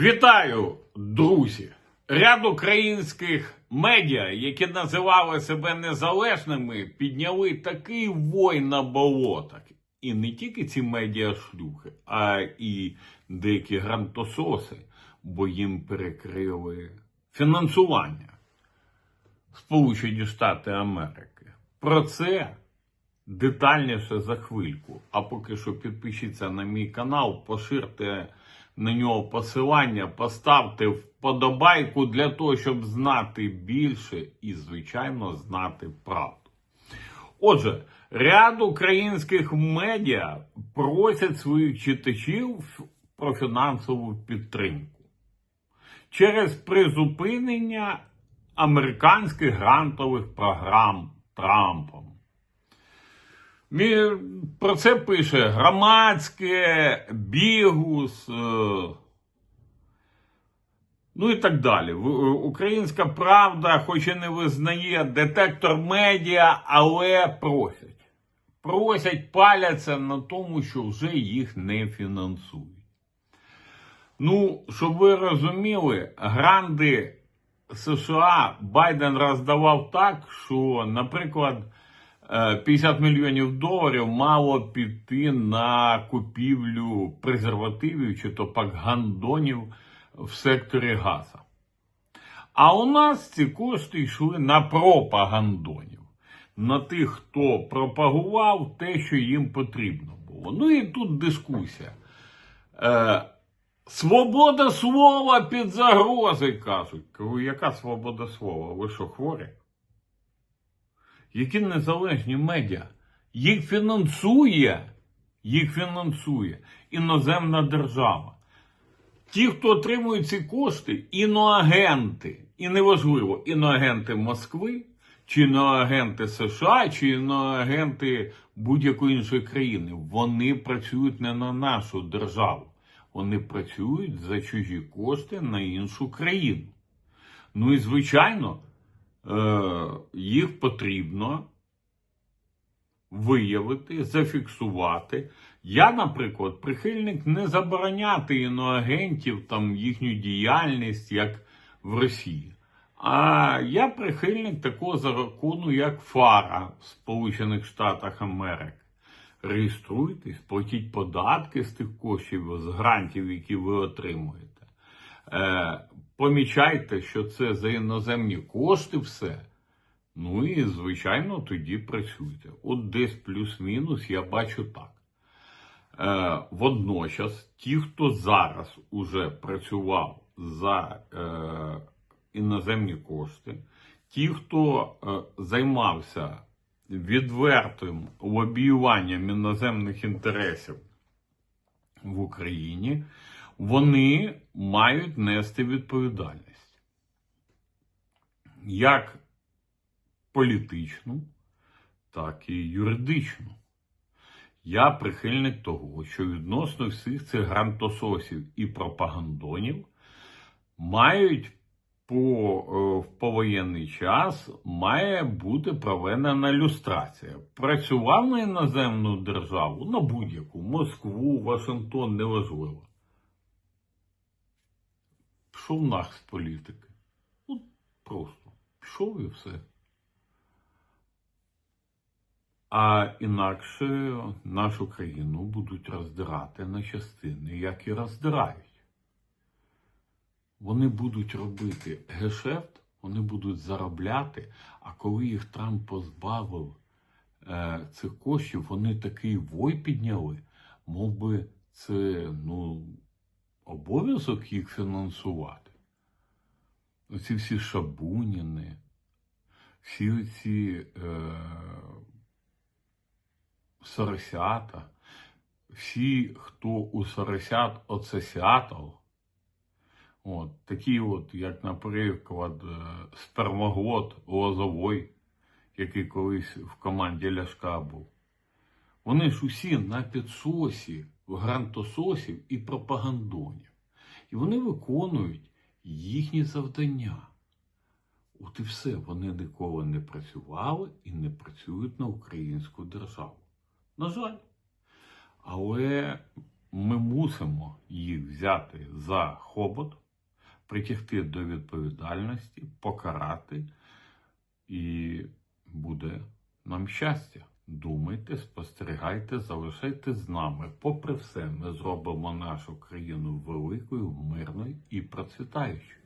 Вітаю, друзі! Ряд українських медіа, які називали себе незалежними, підняли такий вой на болотах. І не тільки ці медіа шлюхи, а і деякі грантососи, бо їм перекрили фінансування Сполучені Штати Америки. Про це детальніше за хвильку. А поки що підпишіться на мій канал, поширте на нього посилання, поставте вподобайку для того, щоб знати більше і, звичайно, знати правду. Отже, ряд українських медіа просять своїх читачів про фінансову підтримку через призупинення американських грантових програм Трампом. Про це пише громадське, бігус, е, ну і так далі. Е, Українська правда, хоч і не визнає детектор медіа, але просять. Просять, паляться на тому, що вже їх не фінансують. Ну, щоб ви розуміли, гранди США Байден роздавав так, що, наприклад, 50 мільйонів доларів мало піти на купівлю презервативів чи то пак гандонів в секторі газа. А у нас ці кошти йшли на пропагандонів, на тих, хто пропагував те, що їм потрібно було. Ну і тут дискусія. Е, Свобода слова під загрозою, кажуть. Яка свобода слова? Ви що, хворі? Які незалежні медіа? Їх фінансує, їх фінансує іноземна держава. Ті, хто отримують ці кошти, іноагенти. І неважливо, іноагенти Москви, чи іноагенти США, чи іноагенти будь-якої іншої країни. Вони працюють не на нашу державу. Вони працюють за чужі кошти на іншу країну. Ну і звичайно, їх потрібно виявити, зафіксувати. Я, наприклад, прихильник не забороняти іноагентів там їхню діяльність, як в Росії. А я прихильник такого закону, як ФАРА в Сполучених Штатах Америки. Реєструйтесь, платіть податки з тих коштів, з грантів, які ви отримуєте. Помічайте, що це за іноземні кошти все. Ну і, звичайно, тоді працюйте. От десь плюс-мінус я бачу так. Е, водночас, ті, хто зараз уже працював за е, іноземні кошти, ті, хто е, займався відвертим лобіюванням іноземних інтересів в Україні, вони мають нести відповідальність. Як політичну, так і юридичну. Я прихильник того, що відносно всіх цих грантососів і пропагандонів мають по е, в повоєнний час має бути проведена люстрація. Працював на іноземну державу, на будь-яку Москву, Вашингтон, неважливо. Пішов нах з політики. От просто пішов і все. А інакше нашу країну будуть роздирати на частини, як і роздирають. Вони будуть робити гешефт, вони будуть заробляти, а коли їх Трамп позбавив е, цих коштів, вони такий вой підняли, мов би це ну, обов'язок їх фінансувати. Оці всі шабуніни, всі ці е, соросята, всі, хто у соросят оце сятал, От, такі от, як, наприклад, е, спермоглот Лозовой, який колись в команді Ляшка був. Вони ж усі на підсосі грантососів і пропагандонів. І вони виконують їхні завдання. От і все, вони ніколи не працювали і не працюють на українську державу. На жаль. Але ми мусимо їх взяти за хобот, притягти до відповідальності, покарати, і буде нам щастя. Думайте, спостерігайте, залишайтесь з нами. Попри все, ми зробимо нашу країну великою, мирною і процвітаючою.